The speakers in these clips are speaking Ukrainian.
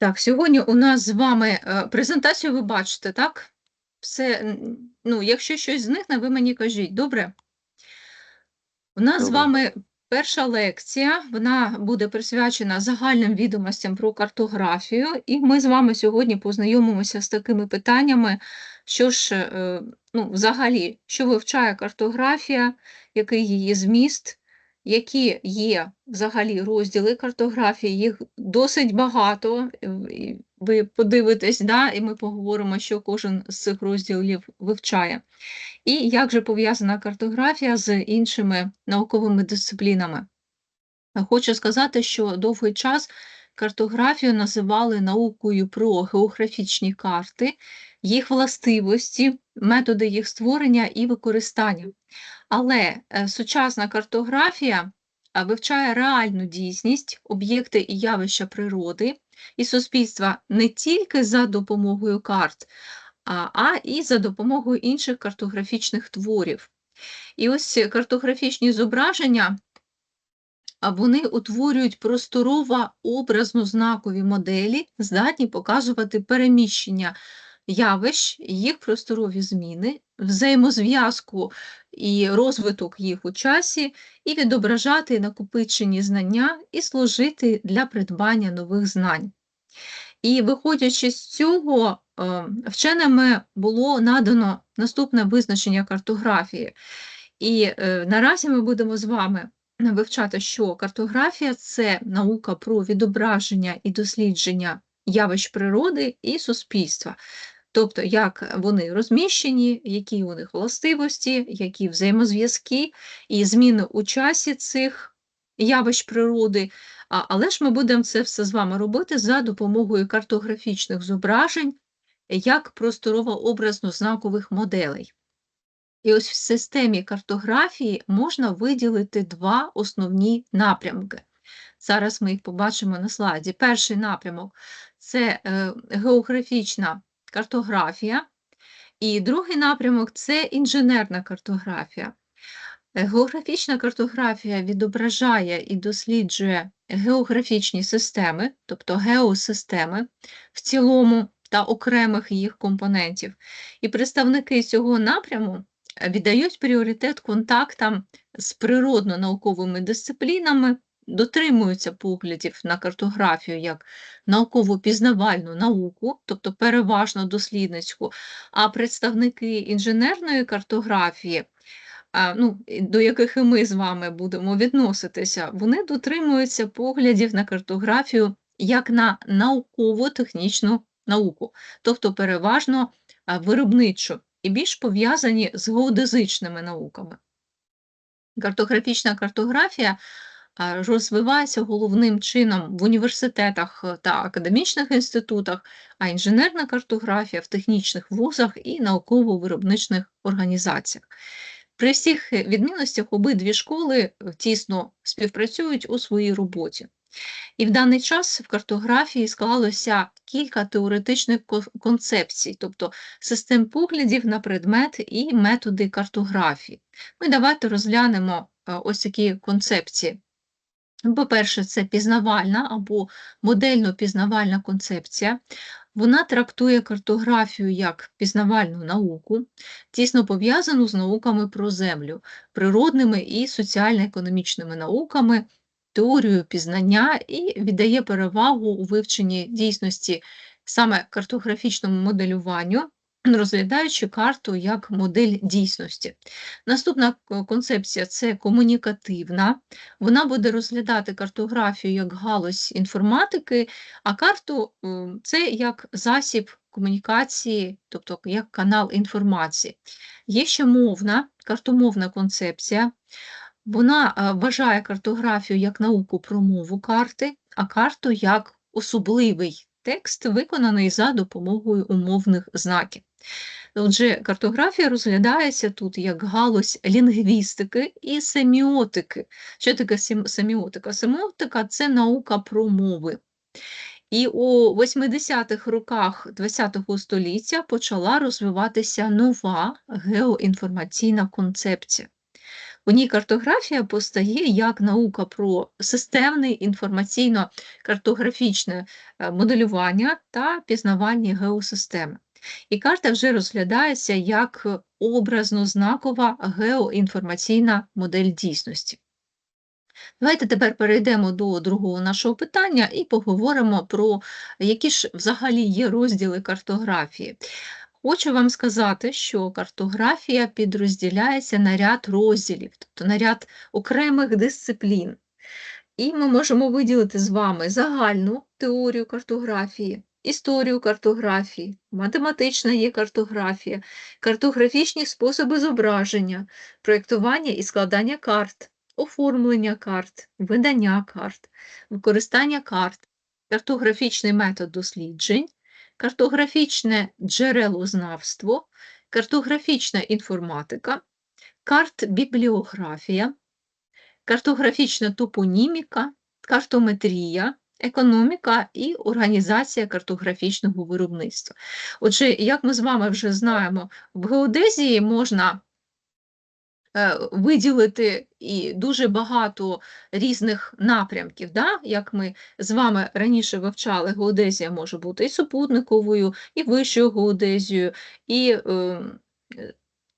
Так, сьогодні у нас з вами е, презентацію ви бачите, так? Все, ну, якщо щось зникне, ви мені кажіть, добре? У нас з вами перша лекція, вона буде присвячена загальним відомостям про картографію, і ми з вами сьогодні познайомимося з такими питаннями, що ж, е, ну, взагалі, що вивчає картографія, який її зміст, які є взагалі розділи картографії, їх досить багато. е, Ви подивитесь, да, і ми поговоримо, що кожен з цих розділів вивчає. І як же пов'язана картографія з іншими науковими дисциплінами? Хочу сказати, що довгий час картографію називали наукою про географічні карти, їх властивості, методи їх створення і використання. Але е, сучасна картографія вивчає реальну дійсність, об'єкти і явища природи і суспільства не тільки за допомогою карт, а і за допомогою інших картографічних творів. І ось картографічні зображення вони утворюють просторово образно знакові моделі, здатні показувати переміщення явищ, їх просторові зміни, взаємозв'язку і розвиток їх у часі, і відображати накопичені знання і служити для придбання нових знань. І виходячи з цього, е, вченими було надано наступне визначення картографії. І е, наразі ми будемо з вами вивчати, що картографія це наука про відображення і дослідження явищ природи і суспільства. Тобто, як вони розміщені, які у них властивості, які взаємозв'язки і зміни у часі цих явищ природи. Але ж ми будемо це все з вами робити за допомогою картографічних зображень, як просторово-образно-знакових моделей. І ось в системі картографії можна виділити два основні напрямки. Зараз ми їх побачимо на слайді. Перший напрямок це е, географічна картографія, і другий напрямок це інженерна картографія. Е, Географічна картографія відображає і досліджує географічні системи, тобто геосистеми в цілому та окремих їх компонентів. І представники цього напряму е, віддають пріоритет контактам з природно-науковими дисциплінами, дотримуються поглядів на картографію як науково-пізнавальну науку, тобто переважно дослідницьку, а представники інженерної картографії ну, до яких і ми з вами будемо відноситися, вони дотримуються поглядів на картографію як на науково-технічну науку, тобто переважно виробничу і більш пов'язані з геодезичними науками. Картографічна картографія розвивається головним чином в університетах е, та академічних інститутах, а інженерна картографія в технічних вузах і науково-виробничних організаціях. При всіх е, відмінностях обидві школи е, тісно співпрацюють у своїй роботі. І в даний час в картографії склалося кілька теоретичних концепцій, тобто систем поглядів на предмет і методи картографії. Ми давайте розглянемо е, ось такі концепції. По-перше, це пізнавальна або модельно-пізнавальна концепція. Вона трактує картографію як пізнавальну науку, тісно пов'язану з науками про землю, природними і соціально-економічними науками, теорією пізнання і віддає перевагу у вивченні дійсності саме картографічному моделюванню, розглядаючи карту як модель дійсності. Наступна концепція це комунікативна. Вона буде розглядати картографію як галузь інформатики, а карту це як засіб комунікації, тобто як канал інформації. Є ще мовна, картомовна концепція. Вона е, вважає картографію як науку про мову карти, а карту як особливий текст, виконаний за допомогою умовних знаків. Отже, картографія розглядається тут як галузь лінгвістики і семіотики. Що таке семіотика? Семіотика це наука про мови. І у 80-х роках ХХ століття почала розвиватися нова геоінформаційна концепція. У ній картографія постає як наука про системне інформаційно-картографічне е, моделювання та пізнавання геосистеми. І карта вже розглядається як образно-знакова геоінформаційна модель дійсності. Давайте тепер перейдемо до другого нашого питання і поговоримо про які ж взагалі є розділи картографії. Хочу вам сказати, що картографія підрозділяється на ряд розділів, тобто на ряд окремих дисциплін. І ми можемо виділити з вами загальну теорію картографії, історію картографії, математична є картографія, картографічні способи зображення, проєктування і складання карт, оформлення карт, видання карт, використання карт, картографічний метод досліджень, картографічне джерелознавство, картографічна інформатика, карт-бібліографія, картографічна топоніміка, картометрія, економіка і організація картографічного виробництва. Отже, як ми з вами вже знаємо, в геодезії можна е, виділити і дуже багато різних напрямків. Да? Як ми з вами раніше вивчали, геодезія може бути і супутниковою, і вищою геодезією, і е,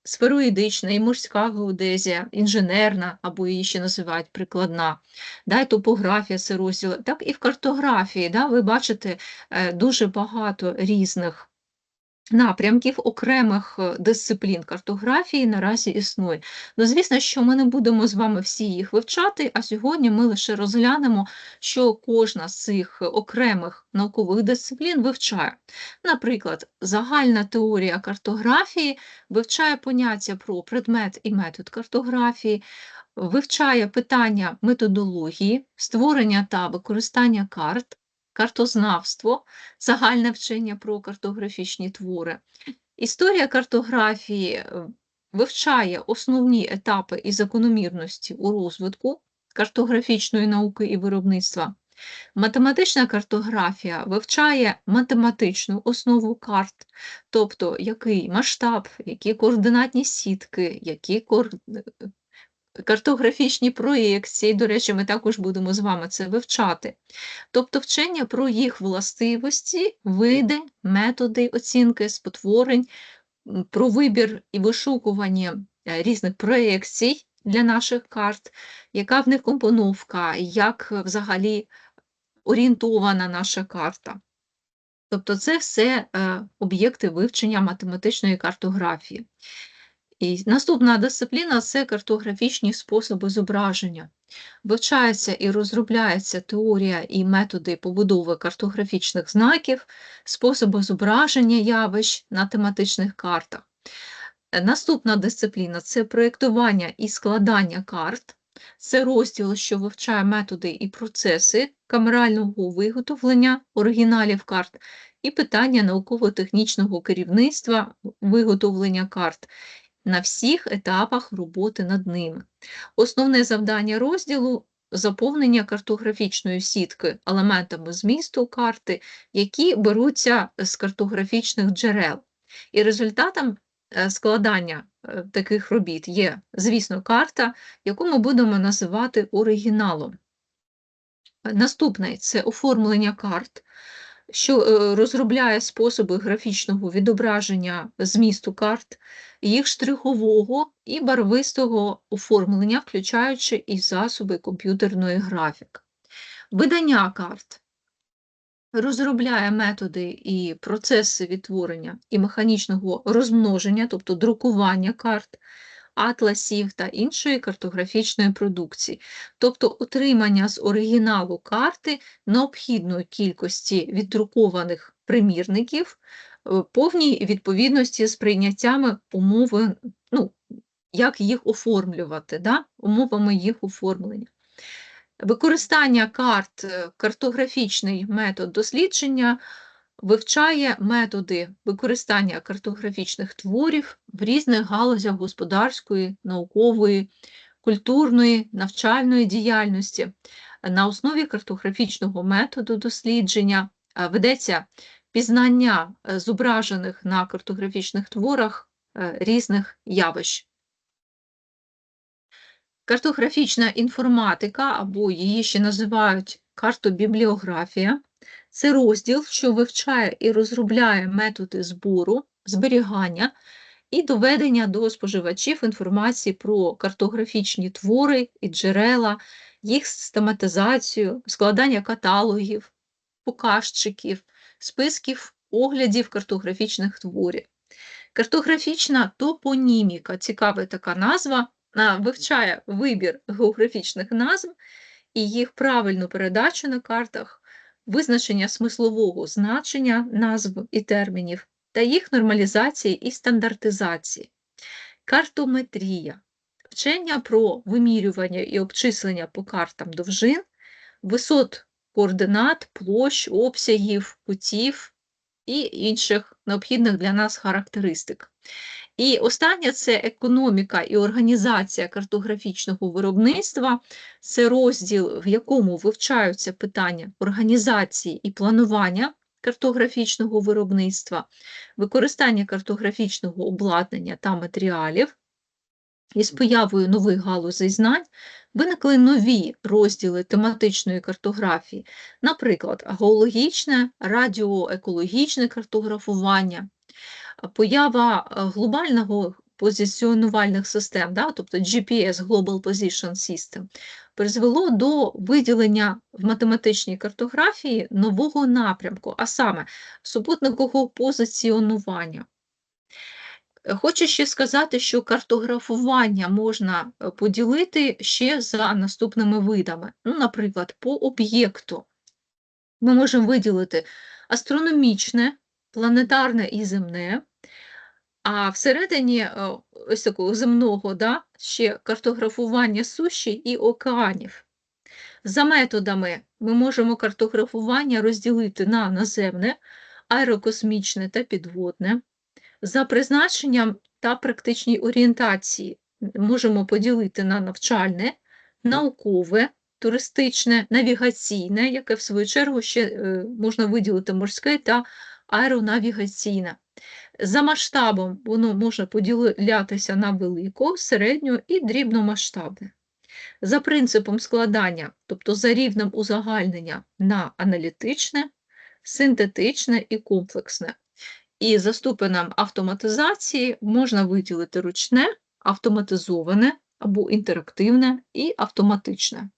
сфероїдична, і морська геодезія, інженерна, або її ще називають прикладна, да, і топографія це розділ, так і в картографії. Да, Ви бачите е, дуже багато різних напрямків окремих е, дисциплін картографії наразі існує. Ну, звісно, що ми не будемо з вами всі їх вивчати, а сьогодні ми лише розглянемо, що кожна з цих окремих наукових дисциплін вивчає. Наприклад, загальна теорія картографії вивчає поняття про предмет і метод картографії, вивчає питання методології, створення та використання карт картознавство, загальне вчення про картографічні твори. Історія картографії е, вивчає основні етапи і закономірності у розвитку картографічної науки і виробництва. Математична картографія вивчає математичну основу карт, тобто який масштаб, які координатні сітки, які картографічні проєкції, до речі, ми також будемо з вами це вивчати. Тобто вчення про їх властивості, види, методи оцінки, спотворень, про вибір і вишукування е, різних проєкцій для наших карт, яка в них компоновка, як взагалі орієнтована наша карта. Тобто це все е, об'єкти вивчення математичної картографії. І наступна дисципліна це картографічні способи зображення. Вивчається і розробляється теорія і методи побудови картографічних знаків, способи зображення явищ на тематичних картах. Наступна дисципліна це проєктування і складання карт. Це розділ, що вивчає методи і процеси камерального виготовлення оригіналів карт, і питання науково-технічного керівництва виготовлення карт, на всіх етапах роботи над ними. Основне завдання розділу заповнення картографічної сітки елементами змісту карти, які беруться з картографічних джерел. І результатом е, складання е, таких робіт є, звісно, карта, яку ми будемо називати оригіналом. Наступне це оформлення карт що е, розробляє способи графічного відображення змісту карт, їх штрихового і барвистого оформлення, включаючи і засоби комп'ютерної графіки. Видання карт розробляє методи і процеси відтворення і механічного розмноження, тобто друкування карт, атласів та іншої картографічної продукції, тобто отримання з оригіналу карти необхідної кількості віддрукованих примірників е, повній відповідності з прийняттями умови, ну, як їх оформлювати, да? умовами їх оформлення. Використання карт, е, картографічний метод дослідження вивчає методи використання картографічних творів в різних галузях господарської, наукової, культурної, навчальної діяльності. На основі картографічного методу дослідження ведеться пізнання е, зображених на картографічних творах е, різних явищ. Картографічна інформатика, або її ще називають картобібліографія, це розділ, що вивчає і розробляє методи збору, зберігання і доведення до споживачів інформації про картографічні твори і джерела, їх систематизацію, складання каталогів, показчиків, списків оглядів картографічних творів. Картографічна топоніміка цікава така назва, вивчає вибір географічних назв і їх правильну передачу на картах, визначення смислового значення назв і термінів та їх нормалізації і стандартизації. Картометрія вчення про вимірювання і обчислення по картам довжин, висот координат, площ, обсягів, кутів і інших необхідних для нас характеристик. І останнє це економіка і організація картографічного виробництва, це розділ, в якому вивчаються питання організації і планування картографічного виробництва, використання картографічного обладнання та матеріалів. Із появою нових галузей знань виникли нові розділи тематичної картографії, наприклад, геологічне, радіоекологічне картографування, поява е, глобального позиціонувальних систем, да, тобто GPS Global Position System, призвело до виділення в математичній картографії нового напрямку, а саме супутникового позиціонування. Хочу ще сказати, що картографування можна е, поділити ще за наступними видами. Ну, Наприклад, по об'єкту ми можемо виділити астрономічне, планетарне і земне, а всередині е, ось такого земного да, ще картографування суші і океанів. За методами ми можемо картографування розділити на наземне, аерокосмічне та підводне. За призначенням та практичній орієнтації можемо поділити на навчальне, наукове, туристичне, навігаційне, яке, в свою чергу, ще е, можна виділити морське та аеронавігаційне. За масштабом воно може поділятися на велику, середню і дрібномасштабне. За принципом складання, тобто за рівнем узагальнення на аналітичне, синтетичне і комплексне. І за ступенем автоматизації можна виділити ручне, автоматизоване або інтерактивне і автоматичне.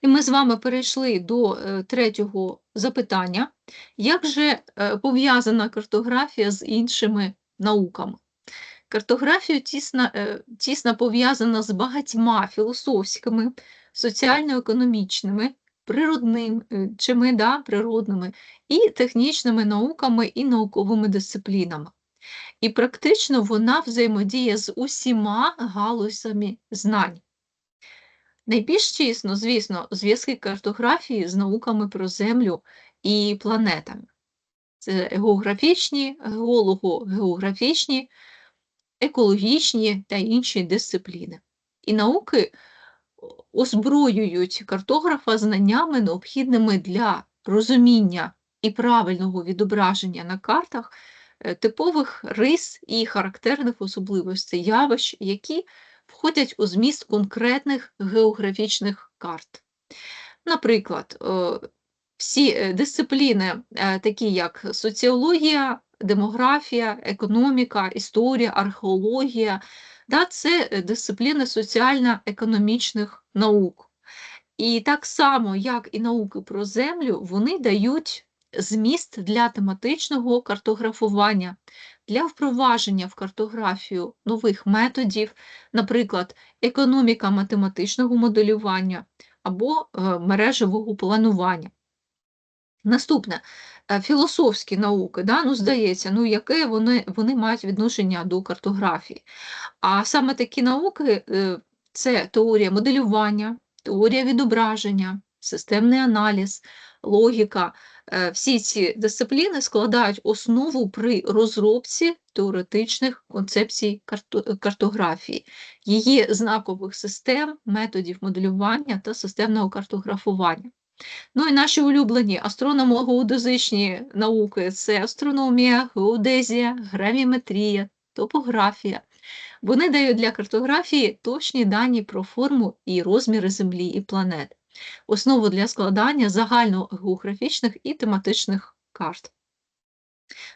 І ми з вами перейшли до е, третього запитання. Як же е, пов'язана картографія з іншими науками? Картографія тісно, е, тісно пов'язана з багатьма філософськими, соціально-економічними, природними, да, природними і технічними науками і науковими дисциплінами. І практично вона взаємодіє з усіма галузями знань. Найбільш тісно, звісно, зв'язки картографії з науками про Землю і планетами. Це географічні, геолого-географічні, екологічні та інші дисципліни. І науки озброюють картографа знаннями, необхідними для розуміння і правильного відображення на картах е, типових рис і характерних особливостей явищ, які входять у зміст конкретних географічних карт. Наприклад, е, всі е, дисципліни, е, такі як соціологія, демографія, економіка, історія, археологія, це дисципліни соціально-економічних наук. І так само, як і науки про землю, вони дають зміст для тематичного картографування, для впровадження в картографію нових методів, наприклад, економіка математичного моделювання або е, мережевого планування. Наступне е, філософські науки, да? ну, здається, ну, яке вони вони мають відношення до картографії. А саме такі науки е, це теорія моделювання, теорія відображення, системний аналіз, логіка, всі ці дисципліни складають основу при розробці теоретичних концепцій картографії, її знакових систем, методів моделювання та системного картографування. Ну і наші улюблені астрономо-геодезичні науки це астрономія, геодезія, гравіметрія, топографія, Вони дають для картографії точні дані про форму і розміри Землі і планет, основу для складання загальногеографічних і тематичних карт.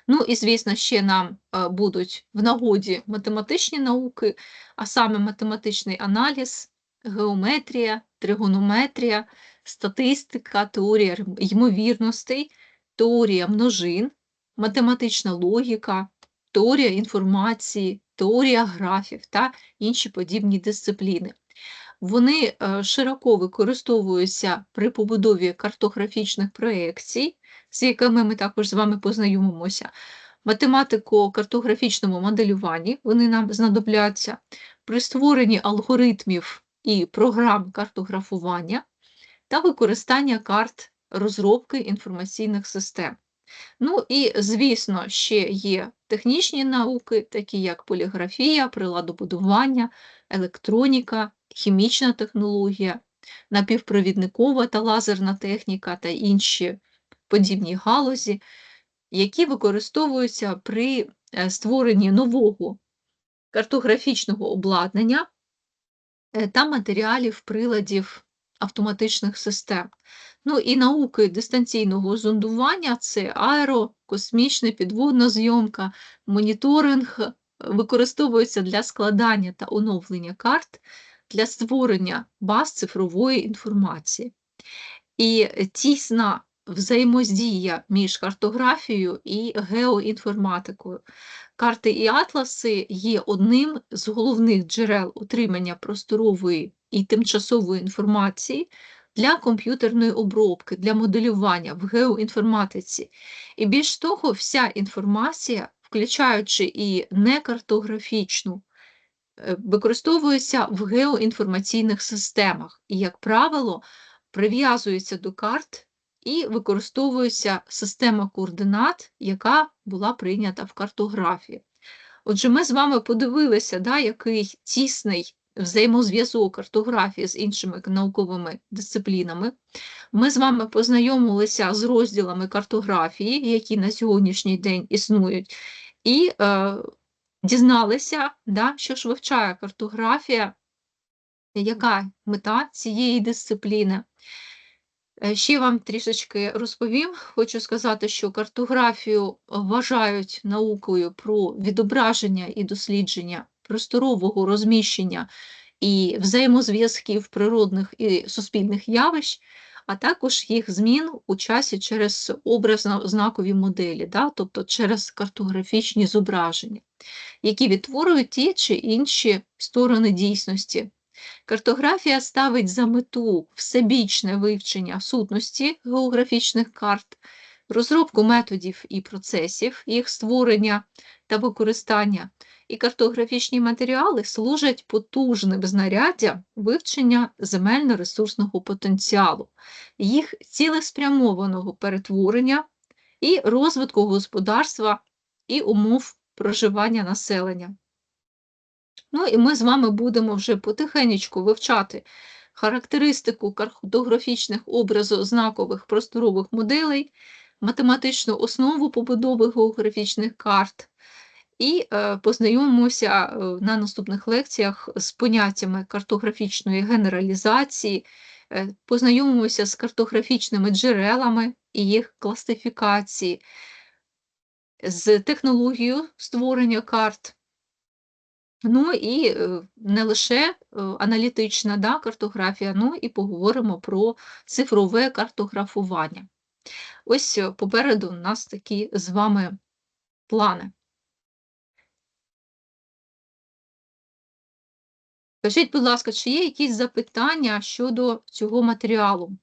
Ну і, звісно, ще нам е, будуть в нагоді математичні науки, а саме математичний аналіз, геометрія, тригонометрія, статистика, теорія ймовірностей, теорія множин, математична логіка, теорія інформації, теорія графів та інші подібні дисципліни. Вони е, широко використовуються при побудові картографічних проєкцій, з якими ми також з вами познайомимося. Математико-картографічному моделюванні вони нам знадобляться при створенні алгоритмів і програм картографування та використання карт розробки інформаційних систем. Ну і, звісно, ще є технічні науки, такі як поліграфія, приладобудування, електроніка, хімічна технологія, напівпровідникова та лазерна техніка та інші подібні галузі, які використовуються при е, створенні нового картографічного обладнання е, та матеріалів приладів автоматичних систем. Ну і науки дистанційного зондування це аеро, космічна підводна зйомка, моніторинг, е, використовуються для складання та оновлення карт, для створення баз цифрової інформації. І тісна взаємодія між картографією і геоінформатикою. Карти і атласи є одним з головних джерел отримання просторової і тимчасової інформації для комп'ютерної обробки, для моделювання в геоінформатиці. І більш того, вся інформація, включаючи і некартографічну, е, використовується в геоінформаційних системах і, як правило, прив'язується до карт і використовується система координат, яка була прийнята в картографії. Отже, ми з вами подивилися, да, який тісний взаємозв'язок картографії з іншими науковими дисциплінами. Ми з вами познайомилися з розділами картографії, які на сьогоднішній день існують, і е, дізналися, да, що ж вивчає картографія, яка мета цієї дисципліни. Е, Ще вам трішечки розповім. Хочу сказати, що картографію вважають наукою про відображення і дослідження просторового розміщення і взаємозв'язків природних і суспільних явищ, а також їх змін у часі через образно-знакові моделі, да, тобто через картографічні зображення, які відтворюють ті чи інші сторони дійсності. Картографія ставить за мету всебічне вивчення сутності географічних карт, розробку методів і процесів, їх створення та використання, і картографічні матеріали служать потужним знаряддям вивчення земельно-ресурсного потенціалу, їх цілеспрямованого перетворення і розвитку господарства і умов проживання населення. Ну і ми з вами будемо вже потихенечку вивчати характеристику картографічних образознакових просторових моделей, математичну основу побудови географічних карт, і е, познайомимося е, на наступних лекціях з поняттями картографічної генералізації, е, познайомимося з картографічними джерелами і їх класифікації, з технологією створення карт. Ну і не лише аналітична да, картографія, ну і поговоримо про цифрове картографування. Ось е, попереду у нас такі з вами плани. Скажіть, будь ласка, чи є якісь запитання щодо цього матеріалу?